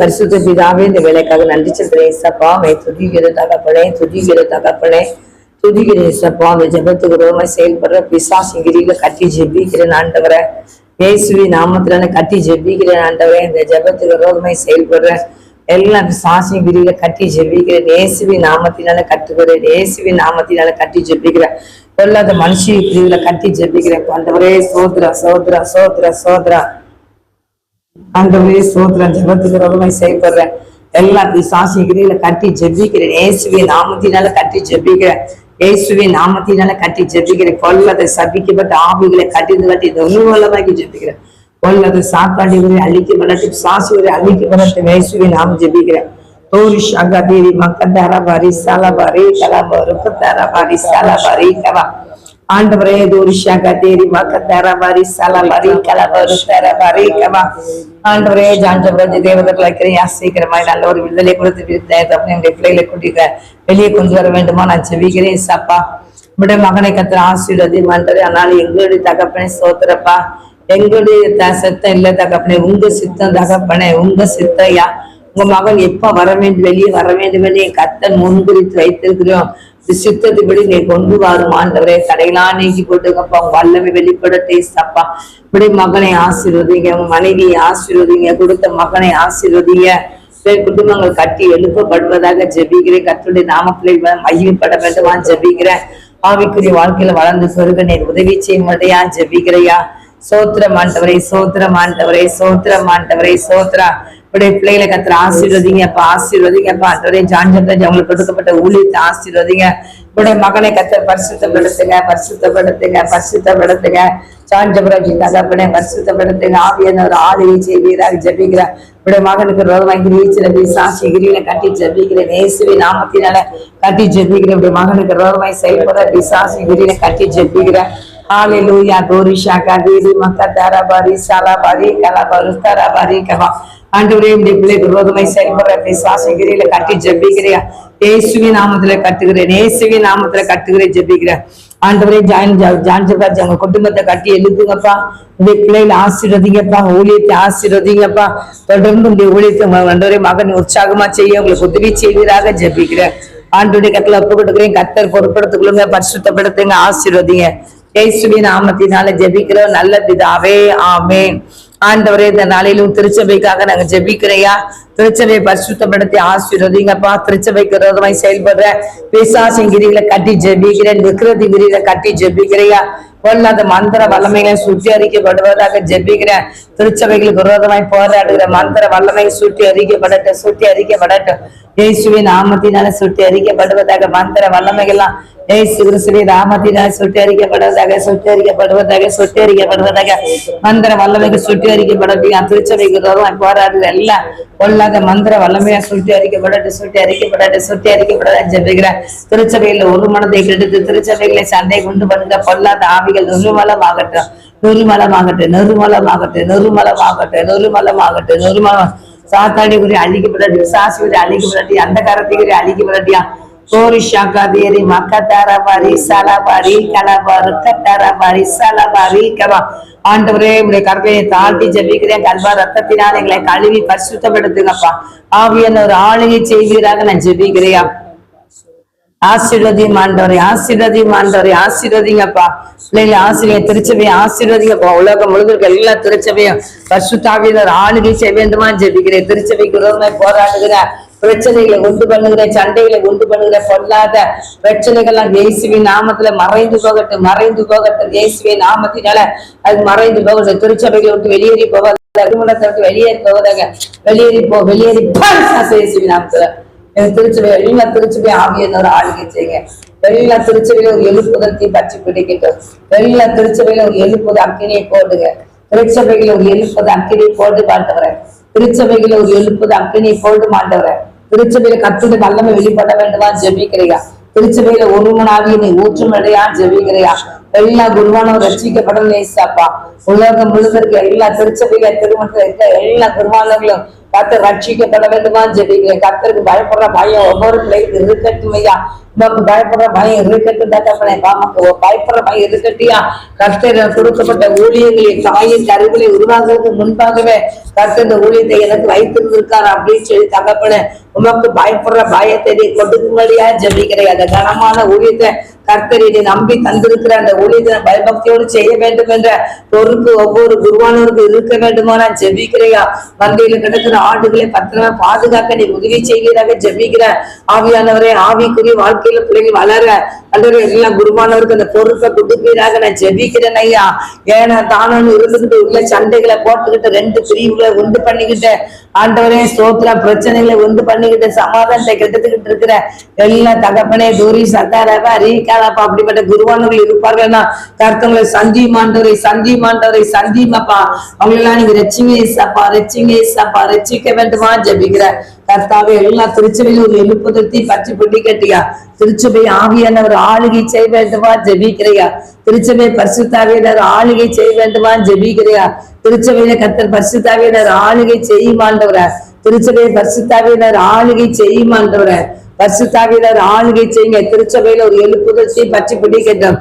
பரிசுத்த பிதாவே இந்த வேலைக்காக நன்றி செலுத்துறேன் இசப்பா மே துதிக்கிற தகப்பனே துதிகிற தகப்பனே துதிக்கிற சப்பா அந்த ஜெபத்துக்கு ரோம செயல்படுற பிசாசிங்கிரியில கட்டி ஜெபிக்கிறேன் ஆண்டவரை. இயேசுவி நாமத்துல நான் கட்டி ஜெபிக்கிறேன் ஆண்டவரே. இந்த ஜெபத்துக்கு ரோகமே செயல்படுற எல்லா பிசாசிங்கிரியில கட்டி ஜெபிக்கிறேன். இயேசுவி நாமத்தினால கட்டுகிறேன் இயேசுவி நாமத்தினால கட்டி ஜெபிக்கிறேன். கொல்லாத மனுஷி பிரிவுல கட்டி ஜெபிக்கிறேன். ஆண்டவரே சோத்ரா சோத்ரா சோத்ரா சோத்ரா. ஆண்டவரே சோத்திரம் ஜெபத்துக்கு ரொம்பவே செய்யப்படுறேன் எல்லாத்தையும் பிசாசி கிரியில கட்டி ஜெபிக்கிறேன். ஏசுவே நாமத்தினால கட்டி ஜெபிக்கிறேன். இயேசுவின் நாமத்தினால கட்டி ஜெபிக்கிறேன். கொல்லதை சபிக்கப்பட்ட ஆவிகளை கட்டிந்து கட்டி தொழுவலமாக்கி ஜெபிக்கிறேன். கொல்லதை சாத்தாண்டி வரை அழிக்கப்படட்டு சாசி வரை அழிக்கப்படட்டு இயேசுவின் நாம ஜெபிக்கிறேன். தோரிஷ் அகதேவி மக்கத்தார பாரி சலபாரி கலபாரு கத்தார பாரி சலபாரி கலா ஆண்டவரே தோரிஷா கதேரி மக்கத்தார பாரி சலபாரி கலபாரு தர பாரி கவா. ஆண்டவரே ஜாண்டவரஜ தேவதர்களை கிரையா சீக்கிரமாய் நல்ல ஒரு விடுதலை கொடுத்து என்னுடைய பிள்ளைகளை கூட்டிட்டு வெளியே கொண்டு வர வேண்டுமா? நான் செவிக்கிறேன் சப்பா. விட மகனை கத்திர ஆசீர்வதி மன்றே ஆனால் எங்களுடைய தகப்பனை சோத்துறப்பா எங்களுடைய த- சித்தம் இல்ல தகப்பனே உங்க சித்தம் தகப்பனே உங்க சித்தையா. உங்க மகன் எப்ப வர வேண்டும் வெளியே வர வேண்டும் என்று என் கத்தன் முன்குறித்து வைத்திருக்கிறோம். சித்தத்துப்படி நீ கொண்டு வரும் ஆண்டவரே. தடையெல்லாம் நீக்கி போட்டுக்கப்பா. வல்லமை வெளிப்படட்டே சப்பா. இப்படி மகனை ஆசீர்வதிங்க மனைவியை ஆசீர்வதிங்க கொடுத்த மகனை ஆசீர்வதிங்க. குடும்பங்கள் கட்டி எழுப்பப்படுவதாக ஜெபிக்கிறேன். கத்துடைய நாமப்பிள்ளை மகிழ்ப்பட வேண்டுமா ஜெபிக்கிறேன். ஆவிக்குரிய வாழ்க்கையில வளர்ந்து பெருக நீர் உதவி செய்யும்படியா மாட்டையா ஜெபிக்கிறையா? சோத்திரம் ஆண்டவரே சோத்திரம் ஆண்டவரே சோத்திரம் ஆண்டவரே சோத்ரா உடைய பிள்ளைகளை கத்துற ஆசீர்வதிங்க அப்ப ஆசீர்வதிங்க அப்ப. ஆண்டவரே ஜான்ஜப்ராஜ் அவங்களுக்கு கொடுக்கப்பட்ட ஊழியத்தை ஆசீர்வதிங்க. உடைய மகனை கத்த பரிசுத்தப்படுத்துங்க பரிசுத்தப்படுத்துங்க பரிசுத்தப்படுத்துங்க. ஜான்ஜபராஜ் தகப்பனே பரிசுத்தப்படுத்துங்க. ஆவியான ஒரு ஆளுகை செய்வீராக ஜபிக்கிறார். உடைய மகனுக்கு ரோகமாக்கி வீச்சில சாட்சி கிரியில கட்டி ஜபிக்கிறேன். இயேசுவி நாமத்தினால கட்டி ஜபிக்கிறேன். உடைய மகனுக்கு ரோகமாய் செயல்பட பிசாசி கிரியில கட்டி ஜபிக்கிறேன். ஹalleluya தோரிஷா கதீரி மக்கத்தாரா பாரி சாலா பாரி கலா பருஸ்தாரா கவா. ஆண்டவரே இந்த பிள்ளைக்கு விரோதமாய் செயல்படுற பிசாசகிரியில கட்டி ஜெபிக்கிறியா ஏசுவி நாமத்துல கட்டுகிறேன் ஏசுவி நாமத்துல கட்டுகிறேன் ஜெபிக்கிறேன். ஆண்டவரே ஜான் ஜான் அவங்க குடும்பத்தை கட்டி எழுதுங்கப்பா. இந்த பிள்ளைகளை ஆசீர்வதிங்கப்பா. ஊழியத்தை ஆசீர்வதிங்கப்பா. தொடர்ந்து இந்த ஊழியத்தை ஆண்டவரே மகன் உற்சாகமா செய்ய உங்களுக்கு உதவி செய்வீராக ஜபிக்கிறேன். ஆண்டுடைய கத்துல ஒப்பு கொடுக்குறேன். கத்தர் பொறுப்படுத்துக்குள்ளுங்க பரிசுத்தப்படுத்துங்க ஆசீர்வதிங்க. ஏசுவி நாமத்தினால ஜெபிக்கிறோம். நல்ல பிதாவே ஆமென். ஆண்டவரே இந்த நாளிலும் திருச்சபைக்காக நாங்க ஜெபிக்கிறையா திருச்சபையை பரிசுத்தப்படுத்தி ஆசீர்வதிங்கப்பா திருச்சபைக்கு விரோதமாய் செயல்படுற பிசாசிங்கிரிகளை கட்டி ஜெபிக்கிறேன் விக்ரதி கிரிகளை கட்டி ஜெபிக்கிறையா பொல்லாத மந்திர வல்லமைகளை சுற்றி அறிக்கப்படுவதாக ஜெபிக்கிறேன். திருச்சபைகளுக்கு விரோதமாய் போராடுகிற மந்திர வல்லமை சுற்றி அறிக்கப்படட்டும் சுற்றி அறிக்கப்படட்டும். இயேசுவின் நாமத்தினால சுட்டி அறிக்கப்படுவதாக மந்திர வல்லமைகள்லாம் ஏசு கிறிஸ்துவின் ராமத்தினால சுட்டி அறிக்கப்படுவதாக சுட்டி அறிக்கப்படுவதாக சுட்டி அறிக்கப்படுவதாக மந்திர வல்லமைக்கு சுட்டி அறிக்கப்படட்டும். திருச்சபைக்கு விரோதமாய் போராடுகிற எல்லாம் இல்லாத மந்திர வல்லமையா சுட்டி அறிக்கப்படட்டு சுட்டி அறிக்கப்படட்டு சுட்டி அறிக்கப்படாத ஜபிக்கிற திருச்சபையில ஒரு மனதை கெடுத்து திருச்சபைகளை சண்டை கொண்டு பண்ணுங்க பொல்லாத ஆவிகள் நிர்மலமாகட்டும். நிர்மலமாகட்டும் நிர்மலமாகட்டும் நிர்மலமாகட்டும் நிர்மலமாகட்டும் நிர்மலம் சாத்தாடி குறி அழிக்கப்படாட்டி விசாசி குறி அழிக்கப்படாது அந்த காரத்தை குறி அழிக்கப்படாட்டியா? கோரி ஷாக்கா தேரி மக்கத்தார பாரி சலா பாரி கலபாரு கத்தார பாரி பாரி ஆண்டவரே உடைய கற்பனையை தாழ்த்தி ஜெபிக்கிறேன். கல்வா ரத்தத்தினால் எங்களை கழுவி பரிசுத்தப்படுத்துங்கப்பா. ஆவியான ஒரு ஆளுகை செய்வீராக நான் ஜெபிக்கிறையா ஆசீர்வதியும் ஆண்டவரை ஆசீர்வதியும் ஆண்டவரை ஆசீர்வதிங்கப்பா. பிள்ளைகளை ஆசிரியர் திருச்சபையை ஆசீர்வதிங்கப்பா. உலகம் முழுக்க எல்லா திருச்சபையும் பரிசுத்தாவியினர் ஆளுகை செய்ய வேண்டுமா ஜெபிக்கிறேன். திருச்சபைக்கு விரோதமாய் போராடுகிற பிரச்சனைகளை உண்டு பண்ணுகிற சண்டைகளை உண்டு பண்ணுகிற பொல்லாத பிரச்சனைகள்லாம் இயேசுவின் நாமத்துல மறைந்து போகட்டும் மறைந்து போகட்டும். இயேசுவின் நாமத்தினால அது மறைந்து போகட்டும். திருச்சபைகளை விட்டு வெளியேறி போகாத திருமணத்தை விட்டு வெளியேறி போவதாக வெளியேறி போ வெளியேறி போ, இயேசுவின் நாமத்துல. எனக்கு திருச்சபை எல்லா திருச்சபை ஆவியனோட ஆளுகை செய்யுங்க. எல்லா திருச்சபையில ஒரு எழுப்புதத்தையும் பற்றி பிடிக்கட்டும். எல்லா திருச்சபையில ஒரு எழுப்புது அக்கினியை போடுங்க. திருச்சபைகளை ஒரு எழுப்புது அக்கினியை போட்டு மாட்டவரேன் திருச்சபைகளை ஒரு எழுப்புது அக்கினியை போட்டு மாட்டவரேன் திருச்சபையில கத்துட வல்லமை வெளிப்பட வேண்டுமா? ஜெபிக்கிறையா? திருச்சபையில ஒருமனாகி நீ ஊற்றுமடையா ஜெபிக்கிறையா? எல்லா குருவானும் ரசிக்கப்படும் நேசாப்பா உலகம் முழுவதற்கு எல்லா திருச்சபையில திருமணத்துல இருக்க எல்லா குருவானங்களும் கத்தர் ரட்சிக்கப்பட வேண்டுமா ஜெபிக்கிறேன் கத்தருக்கு பயப்படுற பயம் ஒவ்வொரு பிள்ளைக்கு இருக்கட்டும் ஐயா. உமக்கு பயப்படுற பயம் இருக்கட்டும் தகப்பனே பாமக்கு பயப்படுற பயம் இருக்கட்டியா கர்த்தர் கொடுக்கப்பட்ட ஊழியர்களை தாயின் கருவிலை உருவாக்குறதுக்கு முன்பாகவே கர்த்தர் இந்த ஊழியத்தை எனக்கு வைத்திருந்திருக்கார் அப்படின்னு சொல்லி தகப்பனே உமக்கு பயப்படுற பயத்தை நீ கொடுக்கும்படியா ஜெபிக்கிறேன். அந்த கனமான ஊழியத்தை கர்த்தர் நீ நம்பி தந்திருக்கிற அந்த ஊழியத்தை பயபக்தியோடு செய்ய வேண்டும் என்ற பொறுப்பு ஒவ்வொரு குருவானோருக்கு இருக்க வேண்டுமா நான் ஜெபிக்கிறையா மந்தையில கிடக்கிற ஆடுகளை பத்திரமா பாதுகாக்க நீ உதவி செய்வீராக ஜெபிக்கிற ஆவியானவரே ஆவிக்குரிய வாழ்க்கையில பிள்ளைகள் வளர அன்றவரே எல்லாம் குருமானவருக்கு அந்த பொறுப்பை கொடுப்பீராக நான் ஜெபிக்கிறேன் ஐயா. ஏன்னா தானும் இருந்துகிட்டு உள்ள சண்டைகளை போட்டுக்கிட்டு ரெண்டு பிரிவுகளை உண்டு பண்ணிக்கிட்டு ஆண்டவரே ஸ்தோத்திர பிரச்சனைகளை உண்டு பண்ணிக்கிட்டு சமாதானத்தை கெடுத்துக்கிட்டு இருக்கிற எல்லா தகப்பனே தூரி சத்தாரப்பா ரீகாலப்பா அப்படிப்பட்ட குருவானவர்கள் இருப்பார்கள்னா கருத்தவங்களை சந்தி மாண்டவரை சந்தி மாண்டவரை சந்திமப்பா அவங்களெல்லாம் நீங்க ரச்சிங்க ஏசாப்பா ரச்சிங்க ஏசாப்பா ரச்சிக்க வேண்டுமா? ஜெபிக்கிற கர்த்தாவே எல்லா திருச்சபையிலும் ஒரு எழுப்புதத்தி பற்றி பிடி கட்டியா திருச்சபை ஆவியானவர் ஆளுகை செய்ய வேண்டுமா? ஜெபிக்கிறையா? திருச்சபை பரிசுத்தாவியினர் ஆளுகை செய்ய வேண்டுமா? ஜெபிக்கிறையா? திருச்சபையில கத்தர் பரிசுத்தாவியினர் ஆளுகை செய்யுமாண்டவர திருச்சபையை பரிசுத்தாவியினர் ஆளுகை செய்யுமாண்டவர பரிசுத்தாவியினர் ஆளுகை செய்யுங்க. திருச்சபையில ஒரு எழுப்புதத்தை பற்றி பிடிக்கட்டும்.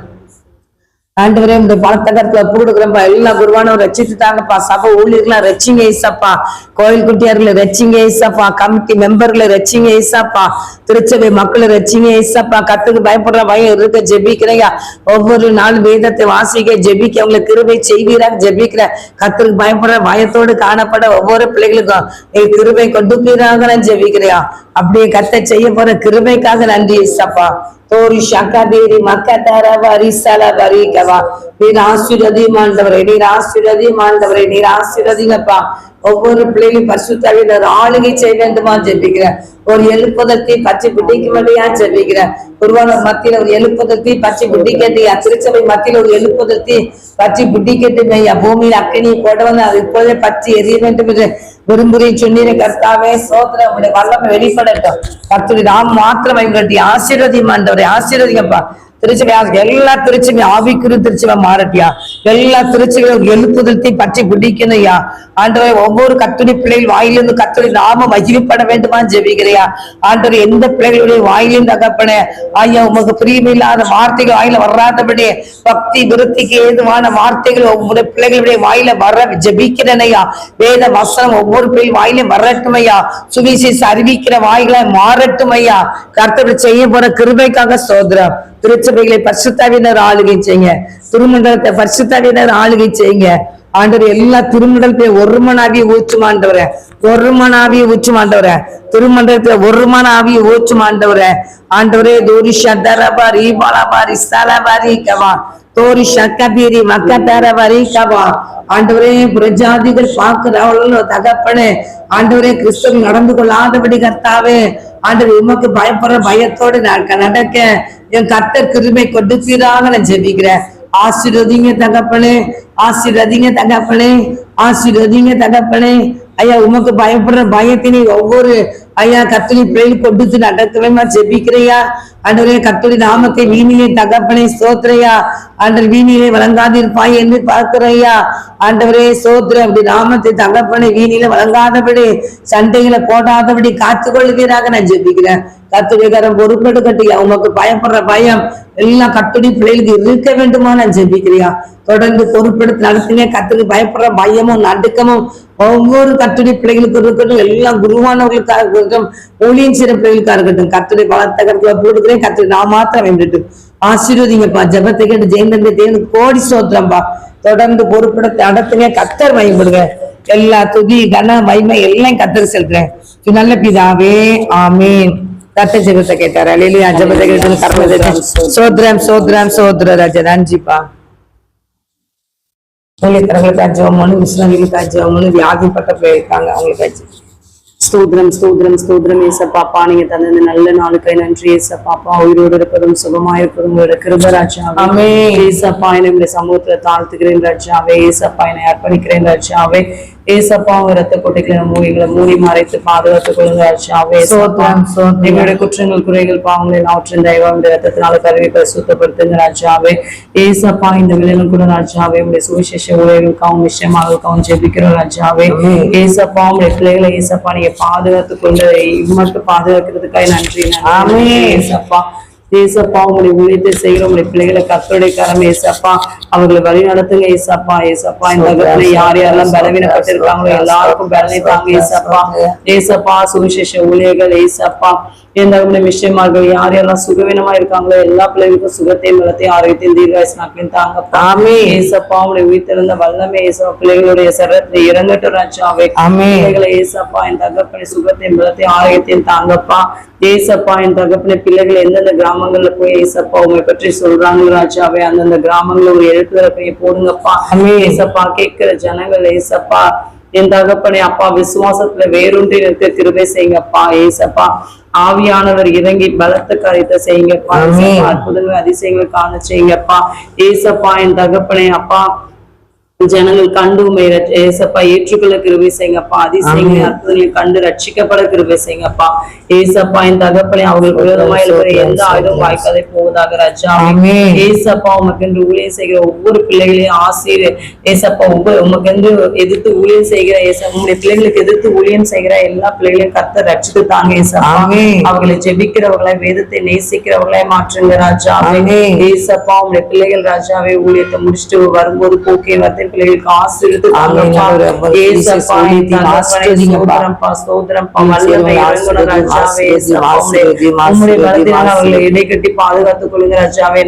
ஆண்டவரே இந்த பணத்தகத்துல ஒப்பு எல்லா குருவானும் ரச்சித்து தாங்கப்பா சபை ஊழியர்களா ரச்சிங்க ஐசப்பா கோயில் குட்டியார்களை ரச்சிங்க ஏசப்பா கமிட்டி மெம்பர்களை ரச்சிங்க ஏசப்பா திருச்சபை மக்களை ரச்சிங்க ஏசப்பா கத்துக்கு பயப்படுற பயம் இருக்க ஜெபிக்கிறையா ஒவ்வொரு நாள் வேதத்தை வாசிக்க ஜெபிக்க அவங்களை கிருபை செய்வீராக ஜெபிக்கிற கத்துக்கு பயப்படுற பயத்தோடு காணப்பட ஒவ்வொரு பிள்ளைகளுக்கும் நீ கிருபை கொண்டு போயிராக நான் ஜெபிக்கிறையா அப்படியே கத்த செய்ய போற கிருபைக்காக நன்றி ஏசப்பா. தோரி சகாதேரி மக்கத்தார வரிசல வரிகவா நீர் ஆசீர்வதியமாண்டவரே நீர் ஆசீர்வதியமாண்டவரே நீர் ஆசிரதிங்கப்பா ஒவ்வொரு பிள்ளைகளும் பரிசுத்தாவினர் ஆளுகை செய்ய வேண்டுமா ஜெபிக்கிறேன். ஒரு எழுப்பதத்தை பச்சை பிடிக்கும்படியா ஜெபிக்கிறேன். குருவான மத்தியில ஒரு எழுப்பதத்தை பச்சை பிடிக்கட்டியா திருச்சபை மத்தியில ஒரு எழுப்பதத்தை பச்சை பிடிக்கட்டும் ஐயா பூமியில் அக்கினி போட வந்து அது இப்போதே பச்சை எரிய வேண்டும் என்று விரும்புகிறேன். சொன்னீங்க கர்த்தாவே சோதனை உடைய வல்லமை வெளிப்படட்டும். கர்த்தருடைய நாம் மாத்திரம் எங்களுடைய ஆசீர்வதியம் ஆண்டவரை ஆசீர்வதிங்கப்பா. திருச்சபை எல்லா திருச்சபை ஆவிக்குரிய திருச்சபை மாறட்டியா? எல்லா திருச்சிகளும் எழுப்புதலத்தை பற்றி பிடிக்கணும்யா ஆண்டவரை ஒவ்வொரு கத்துணி பிள்ளைகள் வாயிலிருந்து கத்துணி நாம மகிழ்ப்பட வேண்டுமா ஜெபிக்கிறையா? ஆண்டவர் எந்த பிள்ளைகளுடைய வாயிலிருந்து தகப்பன ஐயா உமக்கு பிரியமில்லாத வார்த்தைகள் வாயில வராதபடி பக்தி விருத்திக்கு ஏதுவான வார்த்தைகள் ஒவ்வொரு பிள்ளைகளுடைய வாயில வர ஜெபிக்கிறனையா? வேத வசனம் ஒவ்வொரு பிள்ளை வாயிலும் வரட்டும் ஐயா சுவிசேஷ அறிவிக்கிற வாயில மாறட்டும் ஐயா கர்த்தர் செய்ய போற கிருபைக்காக சோதரம் திருச்சபைகளை பரிசுத்தாவினர் ஆளுகை செய்யுங்க. திருமண்டலத்தை பரிசுத்தாவினர் ஆளுகை செய்யுங்க. ஆண்டவர் எல்லா திருமண்டலத்திலே ஒருமன் மணாவிய ஊற்றும் மாண்டவர ஒரு மணாவிய ஊற்றும் திருமண்டலத்துல ஒரு மணாவிய ஊற்றும் ஆண்டவர. ஆண்டவரே தோரி ஷத்தரபா பாலாபாரி சலபாரி கவா தோரி சக்கபீரி மக்கத்தார வரிகவா ஆண்டவரே பிரஜாதிகள் பார்க்கிறவர்களோ தகப்பனே. ஆண்டவரே கிறிஸ்தவ நடந்து கொள்ளாதபடி கர்த்தாவே. ஆண்டவர் உமக்கு பயப்படுற பயத்தோடு நான் நடக்க. என் கர்த்தர் கிருமை கொடுப்பீராக நான் ஜெபிக்கிறேன் ஆசீர்வதிங்க தகப்பனே. ஆசீர்வதிங்க தகப்பனே. ஆசீர்வதிங்க தகப்பனே. ஐயா உமக்கு பயப்படுற பயத்தினை ஒவ்வொரு ஐயா கத்தொலி பிள்ளைகள் கொடுத்து நடக்கவே ஜெபிக்கிறையா ஆண்டவரே கத்தொலி நாமத்தை வீணிலே தகப்பனை சோத்திரையா ஆண்டவர் வீணிலே வழங்காதிருப்பாய் என்று பார்க்கிறையா ஆண்டவரே சோத்திர அப்படி நாமத்தை தகப்பனை வீணில வழங்காதபடி சண்டைகளை போடாதபடி காத்துக்கொள்வீராக நான் ஜெபிக்கிறேன். கத்துரைக்காரன் பொறுப்பெடுக்கட்டியா உமக்கு பயப்படுற பயம். எல்லாம் கட்டுடி பிள்ளைகளுக்கு இருக்க வேண்டுமா நான் ஜெபிக்கிறியா? தொடர்ந்து பொறுப்பெடுத்து நடத்துங்க கத்துக்கு பயப்படுற பயமும் நடுக்கமும் ஒவ்வொரு கட்டுடி பிள்ளைகளுக்கு இருக்கட்டும். எல்லாம் குருவானவர்களுக்காக இருக்கட்டும் ஊழியம் செய்கிற பிள்ளைகளுக்காக இருக்கட்டும். கத்துடி பலத்த கருத்துல போட்டுக்கிறேன் கத்துடி நான் மாத்திரம் வேண்டுட்டு ஆசீர்வதிங்கப்பா. ஜபத்தை கேட்டு ஜெயந்தந்தை தேவனுக்கு கோடி சோத்திரம்பா தொடர்ந்து பொறுப்பெடுத்து நடத்துங்க கத்தர் பயன்படுங்க எல்லா துதி கன மகிமை எல்லாம் கத்தர் செலுத்துறேன் நல்ல பிதாவே ஆமீன். கத்த ஜெபத்தை ஜெபத்தை கேட்டு கர்மத்தை சோத்ரம் சோத்ரம். சோத்ர ராஜா நன்றிப்பா. ஊழியக்காரங்களுக்கு விஸ்வங்களுக்கு பிள்ளை இருக்காங்க அவங்களுக்கு அஜி ஸ்தோத்திரம் ஸ்தோத்திரம் ஸ்தோத்திரம் ஏசப்பாப்பா நீங்க தந்த இந்த நல்ல நாளுக்கு நன்றி ஏசப்பாப்பா உயிரோடு இருப்பதும் சுகமா இருப்பதும் உங்களோட கிருபராஜாவே. ஏசப்பா என்னுடைய சமூகத்துல தாழ்த்துகிறேன் ராஜாவே. ஏசப்பா என்னை அர்ப்பணிக்கிறேன் ராஜாவே. ஏசப்பா உங்க ரத்த கொட்டைகளை மூடிகளை மூடி மறைத்து பாதுகாத்துக் கொள்ளுங்க. எங்களுடைய குற்றங்கள் குறைகள் பாவங்களை நாற்றின் தெய்வம் இந்த ரத்தத்தினால கருவி பரிசுத்தப்படுத்துங்க ராஜாவே ஏசப்பா இந்த விலையிலும் கூட ராஜாவே உங்களுடைய சுவிசேஷ ஊழியர்களுக்காகவும் விஷயமாகவும் ஜெபிக்கிறோம் ராஜாவே. ஏசப்பா உங்களுடைய பிள்ளைகளை ஏசப்பா நீங்க பாதுகாத்துக் கொண்டு மட்டும் பாதுகாக்கிறதுக்காக நன்றி. ஏசப்பா ஏசப்பா உங்களுடைய ஊழியத்தை செய்கிற உங்களுடைய பிள்ளைகளை கத்தருடைய கரம் ஏசப்பா. அவர்களை வழி நடத்துங்க ஏசப்பா ஏசப்பா. இந்த உலகத்துல யார் யாரெல்லாம் பலவீனப்பட்டிருக்காங்களோ எல்லாருக்கும் பலனை தாங்க ஏசப்பா. ஏசப்பா சுவிசேஷ ஊழியர்கள் ஏசப்பா. விஷயமார்கள் யார் யாரெல்லாம் சுகவீனமா இருக்காங்களோ எல்லா பிள்ளைகளுக்கும் சுகத்தையும் பலத்தையும் ஆரோக்கியத்தையும் தீர்காயசனாக்களையும் தாங்கப்பா ஆமென். ஏசப்பா உங்களுடைய உயிர்த்தெழுந்த வல்லமே ஏசப்பா பிள்ளைகளுடைய சரத்தை இறங்கட்டும் ராஜாவே. பிள்ளைகளை ஏசப்பா என் தகப்பனை சுகத்தையும் பலத்தையும் ஆரோக்கியத்தையும் தாங்கப்பா ஏசப்பா என் தகப்பனை பிள்ளைகள் எந்தெந்த கிராமங்கள்ல போய் ஏசப்பா உங்களை பற்றி சொல்றாங்க ராஜாவே அந்தந்த கிராமங்கள்ல ஒரு எழுத்துதலை போய் போடுங்கப்பா. ஏசப்பா கேட்கிற ஜனங்கள் ஏசப்பா என் தகப்பனை அப்பா விசுவாசத்துல வேரூன்றி நிற்க கிருபை செய்யுங்கப்பா ஏசப்பா ஆவியானவர் இறங்கி பலத்த காரியத்தை செய்யுங்கப்பா. அற்புதங்கள் அதிசயங்கள் காண செய்யுங்கப்பா. ஏசப்பா என் தகப்பனை அப்பா. ஜனங்கள் கண்டு உண்மை ஏசப்பா ஏற்றுக்கொள்ள கிருபை செய்யுங்கப்பா அதிசயங்களை. அற்புதங்களை கண்டு ரட்சிக்கப்பட கிருபை செய்யுங்கப்பா ஏசப்பா என் தகப்பனை அவர்களுக்கு விரோதமா இருக்கிற எந்த ஆயுதம் வாய்க்காதே போவதாக ராஜா. ஏசப்பா உமக்கென்று ஊழியம் செய்கிற ஒவ்வொரு பிள்ளைகளையும் ஆசிரியர் ஏசப்பா ஒவ்வொரு உமக்கென்று எதிர்த்து ஊழியம் செய்கிற ஏசப்பா உங்களுடைய பிள்ளைகளுக்கு எதிர்த்து ஊழியம் செய்கிற எல்லா பிள்ளைகளையும் கத்த ரட்சித்து தாங்க ஏசப்பா. அவர்களை ஜெபிக்கிறவர்களை வேதத்தை நேசிக்கிறவர்களை மாற்றுங்க ஆமென். ஏசப்பா உங்களுடைய பிள்ளைகள் ராஜாவே ஊழியத்தை முடிச்சுட்டு வரும்போது போக்கே வரத்தை பிள்ளைகளுக்கு என். இடைக்கட்டி பாதுகாத்துக் கொள்ளுங்க ராஜாவே.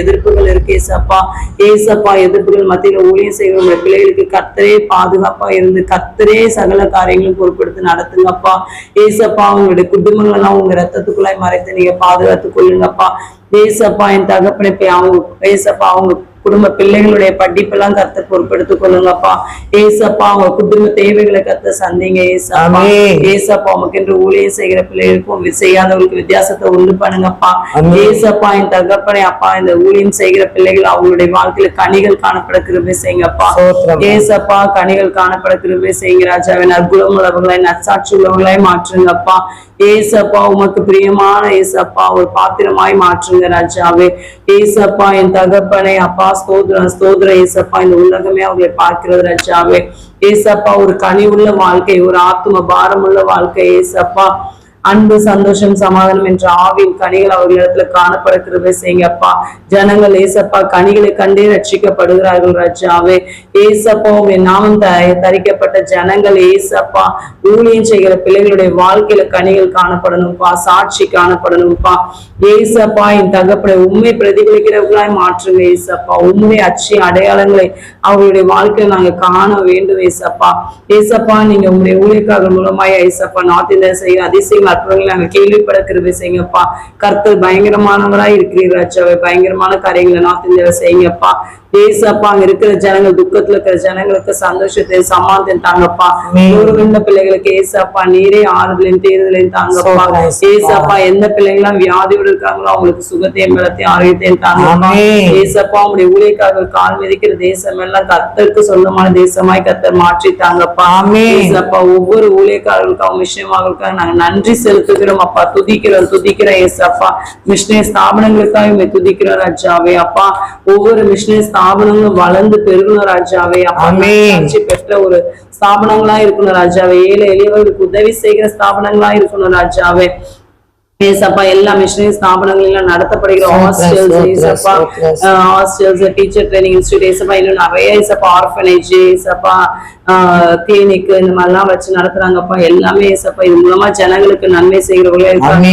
எதிர்ப்புகள் இருக்கு ஏசப்பா. ஏசப்பா எதிர்ப்புகள் மத்தியில ஊழியம் செய்கிற உங்களுடைய பிள்ளைகளுக்கு கத்தரே பாதுகாப்பா இருந்து கத்தரே சகல காரியங்களும் பொறுப்படுத்தி நடத்துங்கப்பா. ஏசப்பா உங்களுடைய குடும்பங்கள் எல்லாம் உங்க ரத்தத்துக்குள்ளாய் மறைத்து நீங்க பாதுகாத்துக் கொள்ளுங்கப்பா. ஏசப்பா என் தகப்பனை போய் அவங்க ஏசப்பா அவங்க குடும்ப பிள்ளைகளுடைய படிப்பெல்லாம் கத்த பொறுப்பெடுத்துக் கொள்ளுங்கப்பா ஏசப்பா அவங்க குடும்ப தேவைகளை கத்த சந்திங்க ஏசப்பா. ஏசப்பா உமக்கு என்று ஊழியம் செய்கிற பிள்ளைகளுக்கும் செய்யாதவர்களுக்கு வித்தியாசத்தை உண்டு பண்ணுங்கப்பா. ஏசப்பா என் தகப்பனே அப்பா இந்த ஊழியம் செய்கிற பிள்ளைகள் அவங்களுடைய வாழ்க்கையில கனிகள் காணப்பட கிருபை செய்யுங்கப்பா. ஏசப்பா கனிகள் காணப்பட கிருபை செய்யுங்க ராஜாவே நற்குணம் உள்ளவர்களாய் நற்சாட்சி உள்ளவர்களாய் மாற்றுங்கப்பா ஏசப்பா உமக்கு பிரியமான ஏசப்பா ஒரு பாத்திரமாய் மாற்றுங்க ராஜாவே. ஏசப்பா என் தகப்பனை அப்பா ஸ்தோத்திரம் ஸ்தோத்ர ஏசப்பா இந்த உலகமே அவங்களை பார்க்கிறது ராஜாவே. ஏசப்பா ஒரு கனி உள்ள வாழ்க்கை ஒரு ஆத்ம பாரம் உள்ள வாழ்க்கை ஏசப்பா. அன்பு சந்தோஷம் சமாதானம் என்ற ஆவின் கனிகள் அவர்களிடத்துல காணப்பட கிருபை செய்யப்பா ஜனங்கள் ஏசப்பா கனிகளை கண்டே ரட்சிக்கப்படுகிறார்கள் ராஜாவே. ஏசப்பா உங்க நாமம் த- தரிக்கப்பட்ட ஜனங்கள் ஏசப்பா ஊழியம் செய்கிற பிள்ளைகளுடைய வாழ்க்கையில கனிகள் காணப்படணும்ப்பா சாட்சி காணப்படணும்ப்பா. ஏசப்பா என் தகப்பட உண்மை பிரதிபலிக்கிறவர்களாய் மாற்றுங்க ஏசப்பா. உண்மை அச்சு அடையாளங்களை அவர்களுடைய வாழ்க்கையில நாங்க காண வேண்டும் ஏசப்பா. ஏசப்பா நீங்க உங்களுடைய ஊழியக்காரர்கள் மூலமாய் ஏசப்பா நார்த் இந்தியா செய்ய அதிசயம் அற்புதங்களை நாங்க கேள்விப்பட கிருபை செய்யுங்கப்பா. கர்த்தர் பயங்கரமானவராய் இருக்கிறீர் ராஜாவே பயங்கரமான காரியங்களை நார்த் இந்தியாவை செய்யுங்கப்பா. ஏசப்பா அங்க இருக்கிற ஜனங்கள் துக்கத்துல இருக்கிற ஜனங்களுக்கு சந்தோஷத்தை சமாதானம் தாங்கப்பா. ஒரு ரெண்ட பிள்ளைகளுக்கு ஏசப்பா நீரே ஆறுதலையும் தேர்தலையும் தாங்கப்பா. ஏசப்பா எந்த பிள்ளைங்களாம் வியாதியோட இருக்காங்களோ அவங்களுக்கு சுகத்தையும் பலத்தையும் ஆரோக்கியத்தையும் தாங்கப்பா. ஏசப்பா உங்களுடைய ஊழியக்காரர்கள் கால் மிதிக்கிற தேசம் எல்லாம் கத்தருக்கு சொந்தமான தேசமாய் கத்தர் மாற்றி தாங்கப்பா. ஏசப்பா ஒவ்வொரு ஊழியக்காரர்களுக்கும் விஷயமாகளுக்காக நாங்க நன்றி செலுத்துகிறோம் அப்பா துதிக்கிறோம் துதிக்கிறோம் ஏசப்பா மிஷினரி ஸ்தாபனங்களுக்காக உண்மை துதிக்கிறோம் ராஜாவே அப்பா ஒவ்வொரு மிஷினரி ஸ்தாபனங்களும் வளர்ந்து பெருகணும் ராஜாவே அப்பா பெற்ற ஒரு ஸ்தாபனங்களா இருக்கணும் ராஜாவே ஏழை எளியவர்களுக்கு உதவி செய்கிற ஸ்தாபனங்களா இருக்கணும் ராஜாவே ஏசப்பா எல்லா மிஷினரி ஸ்தாபனங்களிலும் நடத்தப்படுகிற ஹாஸ்டல்ஸ் ஏசப்பா. ஹாஸ்டல்ஸ் டீச்சர் ட்ரைனிங் இன்ஸ்டியூட் ஏசப்பா இன்னும் நிறைய ஏசப்பா ஆர்ஃபனேஜ் ஏசப்பா கிளினிக் இந்த மாதிரிலாம் வச்சு நடத்துறாங்கப்பா. எல்லாமே ஏசப்பா இது மூலமா ஜனங்களுக்கு நன்மை செய்கிறவங்களே இருக்காங்க.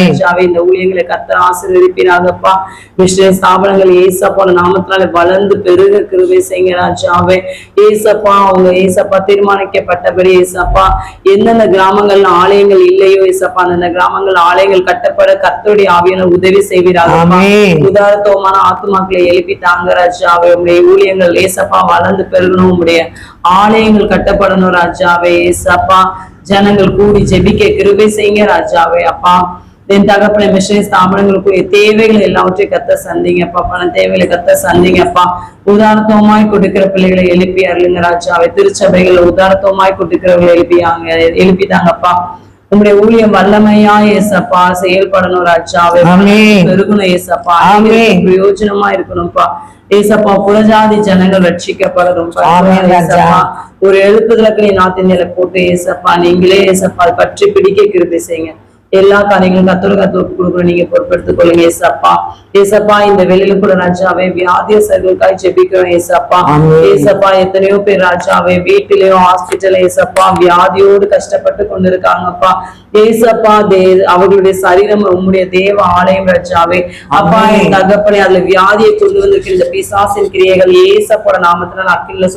இந்த ஊழியங்களை கத்த ஆசீர்வதிப்பீராகப்பா. மிஷினரி ஸ்தாபனங்கள் ஏசப்பா நாமத்தினால வளர்ந்து பெருக கிருபை செய்யுங்க ராஜாவே. ஏசப்பா அவங்க ஏசப்பா தீர்மானிக்கப்பட்டபடி ஏசப்பா எந்தெந்த கிராமங்கள்ல ஆலயங்கள் இல்லையோ ஏசப்பா அந்தந்த கிராமங்கள் ஆலயங்கள் கட்டப்பட கர்த்தருடைய ஆவியான உதவி செய்வீராகப்பா ஆமென். உதாரத்துவமான ஆத்துமாக்களை எழுப்பி தாங்க ராஜாவே உங்களுடைய ஊழியங்கள் ஏசப்பா வளர்ந்து பெருகணும். உங்களுடைய ஆலயங்கள் கட்டப்படணும் ராஜாவே ஏசப்பா. ஜனங்கள் கூடி ஜெபிக்க கிருபை செய்யுங்க ராஜாவே அப்பா. என் தகப்பனை மிஷினரி ஸ்தாபனங்களுக்குரிய தேவைகள் எல்லாவற்றையும் கத்த சந்திங்கப்பா பண தேவைகளை கத்த சந்திங்கப்பா உதாரணத்துவமாய் கொடுக்கிற பிள்ளைகளை எழுப்பி அருளுங்க ராஜாவை. திருச்சபைகளை உதாரணத்துவமாய் கொடுக்கிறவங்களை எழுப்பியாங்க எழுப்பிதாங்கப்பா உங்களுடைய ஊழியம் வல்லமையா ஏசப்பா செயல்படணும் ஆமென். பெருகணும் ஏசப்பா பிரயோஜனமா இருக்கணும்ப்பா. ஏசப்பா புறஜாதி ஜனங்கள் ரட்சிக்கப்படணும் ஆமென் ராஜா. ஏசப்பா ஒரு எழுப்புதலுக்கு நீ நாத்தினில போட்டு ஏசப்பா நீங்களே ஏசப்பா அதை பற்றி பிடிக்க கிருபை செய்யுங்க. எல்லா காரியங்களும் கத்தோட கத்தோடு கொடுக்குறோம் நீங்க பொறுப்பெடுத்துக் கொள்ளுங்க ஏசப்பா ஏசப்பா இந்த வெளியில கூட ராஜாவே வியாதியஸ்தர்களுக்காய் ஜெபிக்கிறோம் ஏசப்பா. ஏசப்பா எத்தனையோ பேர் ராஜாவே வீட்டிலேயோ ஹாஸ்பிட்டல் ஏசப்பா வியாதியோடு கஷ்டப்பட்டு கொண்டிருக்காங்கப்பா ஏசப்பா தே அவர்களுடைய சரீரம் உம்முடைய தேவ ஆலயம் ராஜாவே அப்பா. என் தகப்பனே அதுல வியாதியை கொண்டு வந்திருக்கிற இந்த பிசாசின் கிரியைகள் ஏசப்போட நாமத்தினால் அக்கில.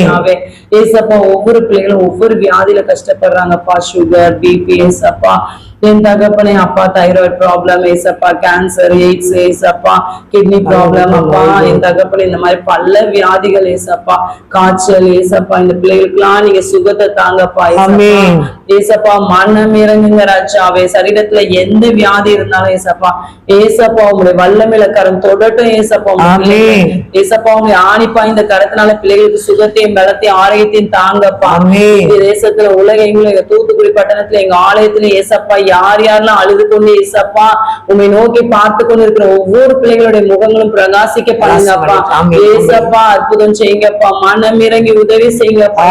ராஜாவே. ஏசப்பா ஒவ்வொரு பிள்ளைகளும் ஒவ்வொரு வியாதியில கஷ்டப்படுறாங்கப்பா சுகர் பிபி ஏசப்பா என் தகப்பனே அப்பா தைராய்டு ப்ராப்ளம் ஏசப்பா கேன்சர் எய்ட்ஸ் ஏசப்பா கிட்னி ப்ராப்ளம் அப்பா என் தகப்பனே இந்த மாதிரி பல வியாதிகள் ஏசப்பா காய்ச்சல் ஏசப்பா இந்த பிள்ளைகளுக்குலாம் நீங்க சுகத்தை தாங்கப்பா ஏசப்பா. மனம் இறங்குங்க ராஜாவே. சரீரத்துல எந்த வியாதி இருந்தாலும் ஏசப்பா ஏசப்பா உங்களுடைய வல்லமையில கரம் தொடட்டும் ஏசப்பா. ஏசப்பா உங்க ஆணிப்பா இந்த கரத்தினால பிள்ளைகளுக்கு சுகத்தையும் பலத்தையும் ஆரோக்கியத்தையும் தாங்கப்பா. தேசத்துல உலக எங்க தூத்துக்குடி பட்டணத்துல எங்க ஆலயத்துல ஏசப்பா யார் யாரெல்லாம் அழுது கொண்டு ஏசப்பா உண்மை நோக்கி பார்த்து கொண்டு இருக்கிற ஒவ்வொரு பிள்ளைகளுடைய முகங்களும் பிரகாசிக்க பண்ணுங்கப்பா ஆமென். ஏசப்பா அற்புதம் செய்யுங்கப்பா மனம் இறங்கி உதவி செய்யுங்கப்பா.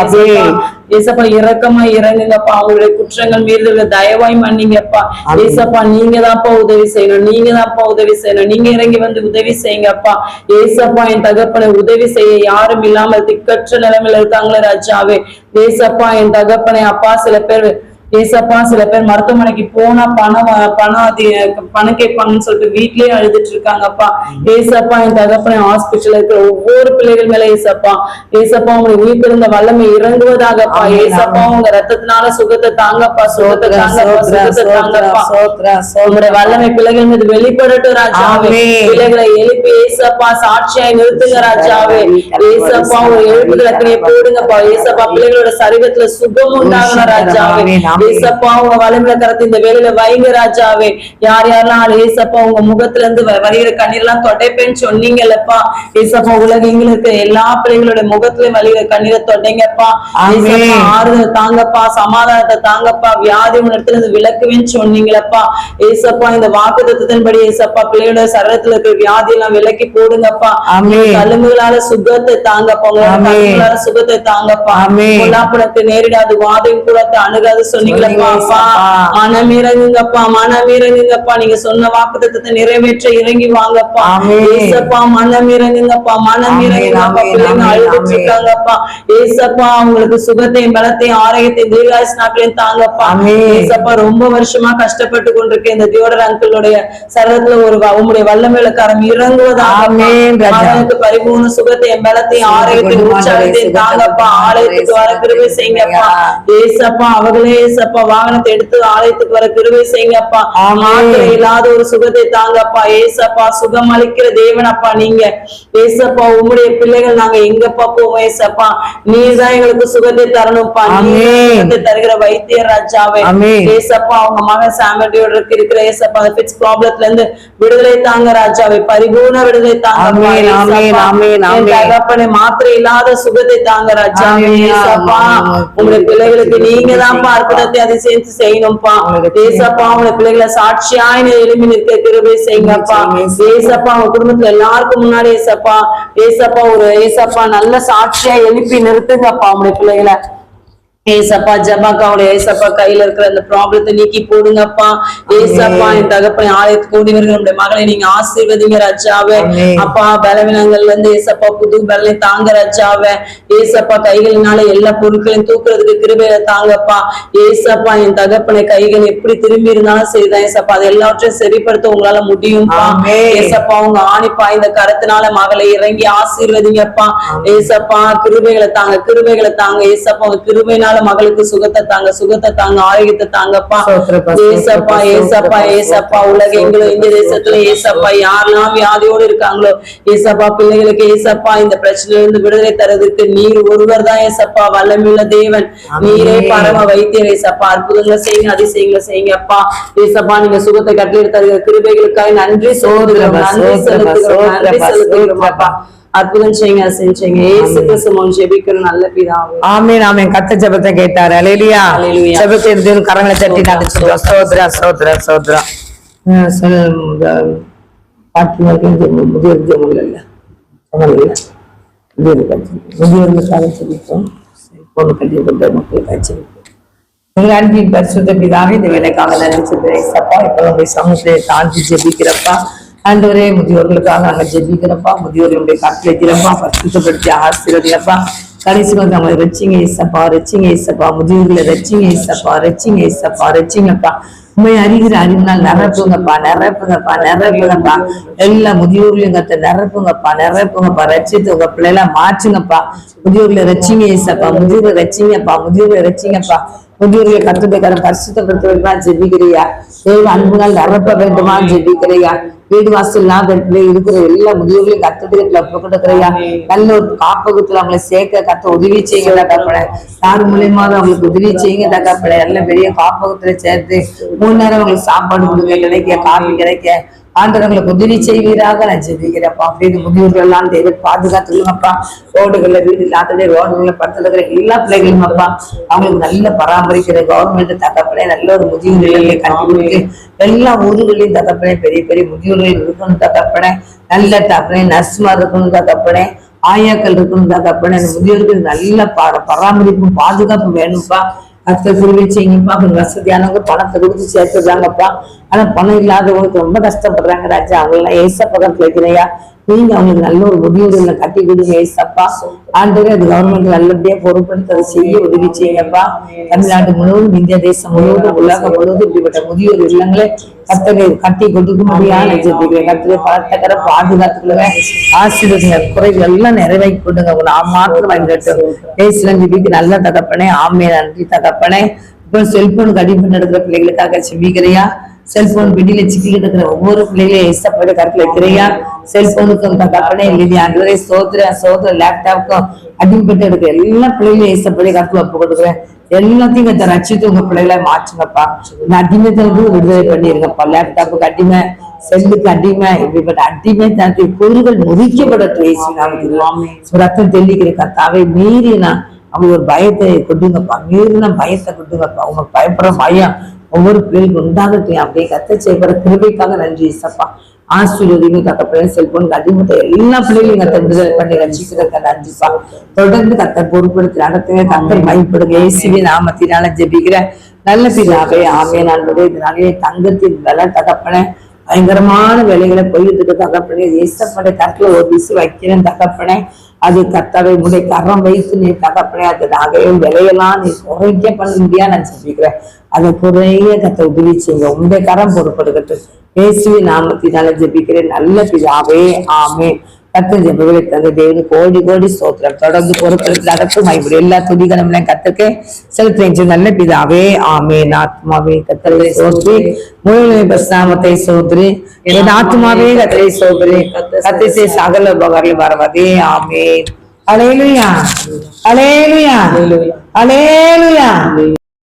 ஏசப்பா. இரக்கமா இறங்குங்கப்பா அவங்களுடைய குற்றங்கள் மீறுதல தயவாய் மன்னிங்கப்பா. ஏசப்பா நீங்க தான்ப்பா உதவி செய்யணும் நீங்க தான்ப்பா உதவி செய்யணும் நீங்க இறங்கி வந்து உதவி செய்யுங்கப்பா ஏசப்பா என் தகப்பனை உதவி செய்ய யாரும் இல்லாமல் திக்கற்ற நிலைமையில இருக்காங்களே ராஜாவே ஏசப்பா என் தகப்பனை அப்பா சில பேர் ஏசப்பா சில பேர் மருத்துவமனைக்கு போனா பணம் பணம் அதி பணம் கேட்பாங்கன்னு சொல்லிட்டு வீட்லயே அழுதுட்டு இருக்காங்கப்பா ஏசப்பா என் தகப்பனை ஹாஸ்பிட்டல் இருக்கிற ஒவ்வொரு பிள்ளைகள் மேல ஏசப்பா ஏசப்பா உங்களை உயிர்ப்பிருந்த வல்லமை இறங்குவதாகப்பா ஏசப்பா. உங்க ரத்தத்தினால சுகத்தை தாங்கப்பா சுகத்தை தாங்கப்பா சுகத்தை தாங்கப்பா உங்களுடைய. வல்லமை பிள்ளைகள் மீது வெளிப்படட்டும் ராஜாவே. பிள்ளைகளை எழுப்பி ஏசப்பா சாட்சியாய் நிறுத்துங்க ராஜாவே ஏசப்பா ஒரு எழுப்புதலக்கணியை போடுங்கப்பா ஏசப்பா பிள்ளைகளோட சரீரத்துல சுகம் உண்டாகணும் ராஜாவே. ஏசப்பா உங்க வலிமையில கரத்து இந்த வேலையில வைங்க ராஜாவே. யார் யாரெல்லாம் ஏசப்பா உங்க முகத்துல இருந்து வ- வழியிற கண்ணீர் எல்லாம் தொடைப்பேன்னு சொன்னீங்கல்லப்பா. ஏசப்பா உலகெங்கிலும் இருக்க எல்லா பிள்ளைகளோட முகத்திலயும் வழியிற கண்ணீரை தொடைங்கப்பா. ஆறுதல் தாங்கப்பா சமாதானத்தை தாங்கப்பா வியாதி உணர்த்துல இருந்து விலக்குவேன்னு சொன்னீங்களப்பா ஏசப்பா இந்த வாக்கு தத்துவத்தின்படி ஏசப்பா பிள்ளையோட சரீரத்துல இருக்கிற வியாதி எல்லாம் விலக்கி போடுங்கப்பா. ஆமென். கலும்புகளால சுகத்தை தாங்கப்பா. உங்களோட சுகத்தை தாங்கப்பா. ஆமென். பொல்லாப்புணத்தை நேரிடாது வாதையும் கூட அணுகாது அப்பா சொன்னீங்க, மனம் இறங்குங்கப்பா மனம் இறங்குங்கப்பா நீங்க சொன்ன வாக்குத்தத்தத்தை நிறைவேற்ற இறங்கி வாங்கப்பா. ஏசப்பா மனம் இறங்குங்கப்பா மனம் இறங்குங்கப்பா பிள்ளைங்க அழுதுட்டு. இருக்காங்கப்பா ஏசப்பா அவங்களுக்கு சுகத்தையும் பலத்தையும் ஆரோக்கியத்தையும் தீர்காயுஸ் நாட்களையும் தாங்கப்பா. ஏசப்பா ரொம்ப வருஷமா கஷ்டப்பட்டு கொண்டிருக்க இந்த தியோடர் அங்கிளுடைய சரீரத்துல ஒரு வ- உம்முடைய வல்லமையில கரம் இறங்குவதாக பரிபூர்ண சுகத்தையும் பலத்தையும் ஆரோக்கியத்தையும் உற்சாகத்தையும் தாங்கப்பா. ஆலயத்துக்கு வர கிருபை செய்யுங்கப்பா. ஏசப்பா அவங்களே ஏசப்பா வாகனத்தை எடுத்து ஆலயத்துக்கு வர கிருபை செய்யுங்கப்பா. ஆமென். மாத்திரை இல்லாத ஒரு சுகத்தை தாங்கப்பா. ஏசப்பா சுகம் அளிக்கிற தேவனப்பா நீங்க. ஏசப்பா உம்முடைய பிள்ளைகள் நாங்க எங்கப்பா போவோம் ஏசப்பா? நீதான் எங்களுக்கு சுகத்தை தரணும்ப்பா. நீ தருகிற வைத்தியர் ராஜாவே. ஏசப்பா அவங்க மகன் சாமடியோட இருக்கிற ஏசப்பா அந்த பிட்ஸ் ப்ராப்ளத்துல இருந்து விடுதலை தாங்க ராஜாவே. பரிபூர்ண விடுதலை தாங்க. தகப்பனை மாத்திரை இல்லாத சுகத்தை தாங்க ராஜாவே. ஏசப்பா. உங்களுடைய பிள்ளைகளுக்கு நீங்க தான் அற்புதத்தை அதிசயத்து செய்யணும்ப்பா. உங்களுக்கு ஏசப்பா உங்களுடைய பிள்ளைகளை சாட்சியாய் எழுப்பி நிற்க கிருபை செய்யுங்கப்பா. ஏசப்பா உங்க குடும்பத்துல எல்லாருக்கும் முன்னாடி ஏசப்பா. ஏசப்பா ஒரு ஏசப்பா நல்ல சாட்சியா எழுப்பி நிறுத்துங்கப்பா உங்களுடைய பிள்ளைகளை. ஏசப்பா ஜபாக்காவுடைய ஏசப்பா கையில இருக்கிற அந்த ப்ராப்ளத்தை நீக்கி போடுங்கப்பா. ஏசப்பா என் தகப்பனை ஆலயத்துக்கு கூடி வருகிற மகளை நீங்க ஆசீர்வதிங்க ராஜாவே. அப்பா பலவீனங்கள்ல இருந்து ஏசப்பா புது பலனை தாங்க ராஜாவே. ஏசப்பா கைகளினால எல்லா பொருட்களையும் தூக்குறதுக்கு கிருபையில தாங்கப்பா. ஏசப்பா என் தகப்பனை கைகள் எப்படி திரும்பி இருந்தாலும் சரிதான் ஏசப்பா. அது எல்லாவற்றையும் சரிப்படுத்த உங்களால முடியும்பா. ஆமென். ஏசப்பா உங்க ஆணிப்பா இந்த கரத்தினால மகளை இறங்கி ஆசீர்வதிங்கப்பா. ஏசப்பா கிருபைகளை தாங்க கிருபைகளை தாங்க. ஏசப்பா உங்க கிருபையினால மகனால மகளுக்கு சுகத்தை தாங்க சுகத்தை தாங்க ஆரோக்கியத்தை தாங்கப்பா. ஏசப்பா ஏசப்பா ஏசப்பா உலகெங்கிலும் இந்த தேசத்துல ஏசப்பா யாரெல்லாம் வியாதியோடு இருக்காங்களோ ஏசப்பா பிள்ளைகளுக்கு ஏசப்பா இந்த பிரச்சனையில இருந்து விடுதலை தரதுக்கு நீர் ஒருவர் தான் ஏசப்பா வல்லமையுள்ள தேவன். நீரே பரம வைத்தியர் ஏசப்பா. அற்புதங்களை செய்யுங்க அதிசயங்களை செய்யுங்க அப்பா. ஏசப்பா நீங்க சுகத்தை கட்டளை தருகிற கிருபைகளுக்காக நன்றி சோதரம் நன்றி செலுத்துகிறோம் நன்றி செலுத்துகிறோம் அப்பா. அற்புதம் செய்யுங்க செஞ்சீங்க ஏசு கிறிஸ்து மூலம் ஜெபிக்கிற நல்ல பிதாவே. ஆமீன் ஆமீன். கத்த ஜெபத்தை கேட்டாரு. அலேலியா. ஜெபத்தை எடுத்து கரங்களை தட்டி நடிச்சிருக்கோம் சோத்ரா. சோத்ரா சோத்ரா பாட்டு முதியோர் ஜெபம் இல்ல. முதியோர்களுக்காக ஜெபிப்போம் பொண்ணு கட்டி கொண்ட மக்களுக்காக ஜெபிப்போம் உங்கள் அன்பின் பரிசுத்த பிதாவே இந்த வேலைக்காக நினைச்சிருக்கிறேன் சப்பா இப்போ உங்களுடைய சமூகத்தை தாண்டி ஜெபிக்கிறப்பா ஆண்டவரே முதியோர்களுக்காக நாங்கள் ஜெபிக்கிறப்பா முதியோர்களுடைய கட்டளை திறப்பா பரிசுத்தப்படுத்தி ஆசிரியப்பா கடைசி வந்து அவங்களை ரச்சிங்க ஏசப்பா ரச்சிங்க ஏசப்பா முதியோர்களை ரச்சிங்க ஏசப்பா ரச்சிங்க ஏசப்பா ரச்சிங்கப்பா உண்மை அறிகிற அறிவினால் நிரப்புங்கப்பா நிரப்புங்கப்பா நிரப்புங்கப்பா. எல்லா முதியோர்களையும் கத்த நிரப்புங்கப்பா நிரப்புங்கப்பா. ரச்சித்து உங்க பிள்ளைல மாற்றுங்கப்பா. முதியோர்களை ரச்சிங்க ஏசப்பா முதியோர்களை ரச்சிங்கப்பா முதியோர்களை ரச்சிங்கப்பா முதியோர்களை கத்துடைக்கிற பரிசுத்தப்படுத்துவதா ஜெபிக்கிறியா? தேவ அன்புனால் நிரப்ப வேண்டுமா ஜெபிக்கிறியா? வீடு வாசல் நான் இருக்கிற எல்லா முதியோர்களையும் கத்துடைக்கல ஒப்பு நல்ல ஒரு காப்பகத்துல அவங்களை சேர்க்க கத்த உதவி செய்யுங்க தகப்பட யார் மூலியமா அவங்களுக்கு உதவி செய்யுங்க தகப்பட நல்ல பெரிய காப்பகத்துல சேர்த்து மூணு நேரம் அவங்களுக்கு சாப்பாடு கொடுங்க. கிடைக்க காப்பி கிடைக்க. ஆண்டவர்களுக்கு உதவி செய்வீராக நான் ஜெபிக்கிறேப்பா அப்படி முதியோர்கள் எல்லாம் தேவை பாதுகாத்துக்கணுங்கப்பா ரோடுகள்ல வீடு இல்லாததே ரோடுகளில் படுத்துல இருக்கிற எல்லா பிள்ளைகளும் அப்பா அவங்களுக்கு நல்ல பராமரிக்கிற கவர்மெண்ட் தகப்பனே நல்ல ஒரு முதியோர் நிலையிலே கண்டுபிடித்து எல்லா ஊர்களையும் தகப்பனே பெரிய பெரிய முதியோர்கள் இருக்கணும் தகப்பனே. நல்ல தகப்பனே நர்ஸ்மா இருக்கணும் தகப்பனே. ஆயாக்கள் இருக்கணும் தகப்பனே. முதியோர்கள் நல்ல பராமரிப்பும் பாதுகாப்பும் வேணும்ப்பா கத்த குருவி செய்யுங்கப்பா கொஞ்சம் வசதியானவங்க பணத்தை கொடுத்து சேர்த்துடுறாங்கப்பா ஆனா பணம் இல்லாதவங்களுக்கு ரொம்ப கஷ்டப்படுறாங்க ராஜா. அவங்க எல்லாம் ஏசப்பா தான் கேட்கிறையா நீங்க அவங்களுக்கு நல்ல ஒரு முதியோர்களை கட்டி கொடுங்க ஏசப்பா ஆண்டவரே அது கவர்மெண்ட் நல்லபடியா பொறுப்படுத்தி செய்ய உதவி செய்யுங்கப்பா. தமிழ்நாடு முழுவதும் இந்திய தேசம் முழுவதும் உலகம் முழுவதும் இப்படிப்பட்ட முதியோர் இல்லங்களே கத்தனை கட்டி கொடுக்க முடியாது கத்திரை பலத்தக்கர பாதுகாத்துக்கொள்ளுங்க ஆசீர்வதிங்க. குறைகள் எல்லாம் நிறைவேற்றி கொடுங்க. உங்களை மாத்திரம் வாங்கிட்டு பேசுறேன் ஜெபிக்கு நல்ல தகப்பனே. ஆமே நன்றி தகப்பனே. இப்போ செல்போனுக்கு அடிப்பட்டு நடக்கிற பிள்ளைகளுக்காக செபிக்கிறியா? செல்போன் பிடியில சிக்கிக்கிட்டு இருக்கிற ஒவ்வொரு பிள்ளைகளையும் இஷ்டப்பட்டு கருத்துல வைக்கிறியா? செல்போனுக்கும் தகப்பனே இல்லையா? அன்றே சோதர சோதர லேப்டாப்க்கும் அடிப்பட்டு இருக்கிற எல்லா பிள்ளைகளையும் இஷ்டப்படி கருத்துல ஒப்பு கொடுக்குறேன் எல்லாத்தையும் கத்த ரச்சித்து உங்க பிள்ளைகளை மாற்றுங்கப்பா. இந்த அடிமைத்தனத்துக்கு விடுதலை பண்ணிருங்கப்பா. லேப்டாப்புக்கு அடிமை செல்லுக்கு அடிமை இப்படிப்பட்ட அடிமை தனத்தை பொருள்கள் முறிக்கப்படட்டும் இயேசு நாமத்தில் ரத்தம் தெளிக்கிற கத்தாவை மீறினா அவங்க ஒரு பயத்தை கொடுங்கப்பா மீறின பயத்தை கொடுங்கப்பா அவங்க பயப்படுற பயம் ஒவ்வொரு பிள்ளைகளுக்கு உண்டாகட்டையும் அப்படியே கத்த செய்யப்பட கிருபைக்காக நன்றி இசப்பா ஆசீர்வதிங்க பிள்ளைங்க செல்போன் அடிமட்ட எல்லா பிள்ளைகளையும் கத்த விடுதலை பண்ணி ரசிக்கிறதுக்கு நன்றிப்பா. தொடர்ந்து கத்த பொறுப்படுத்தி நடத்துங்க கத்தர் பயப்படுங்க ஏசிவி நாமத்தினால ஜெபிக்கிற நல்ல பிதாவே ஆமே நான்கு இதனாலே தங்கத்தின் விலை தகப்பன பயங்கரமான வேலைகளை போயிட்டு தகப்பனே. ஏசப்படை கட்டில ஒரு விசு வைக்கிறேன் தகப்பனே. அது கத்தவை முறை கரம் வைத்து நீ தகப்பனே. அது நகையும் விலையெல்லாம் நீ குறைக்க பண்ண முடியா நான் சொல்லிக்கிறேன் அதை குறைய கத்த உதவி செய்யுங்க உங்களுடைய கரம் பொறுப்படுகட்டும் பேசுவி நாமத்தினால ஜெபிக்கிறேன். நல்ல பிதாவே ஆமே கத்த ஜெபங்களை தந்த தேவனு கோடி கோடி சோத்திரம் தொடர்ந்து பொறுப்பெடுத்து நடக்கும் இப்படி எல்லா துதிகளும் கத்துக்கு செலுத்துறேன் நல்ல பிதாவே ஆமே ஆத்மாவே கத்தரை சோத்ரி முழு பஸ்நாமத்தை சோதரி எனது ஆத்மாவே கத்தரை சோதரி கத்தை சே சகல உபகாரில் வரவதே ஆமே அலேலுயா அலேலுயா அலேலுயா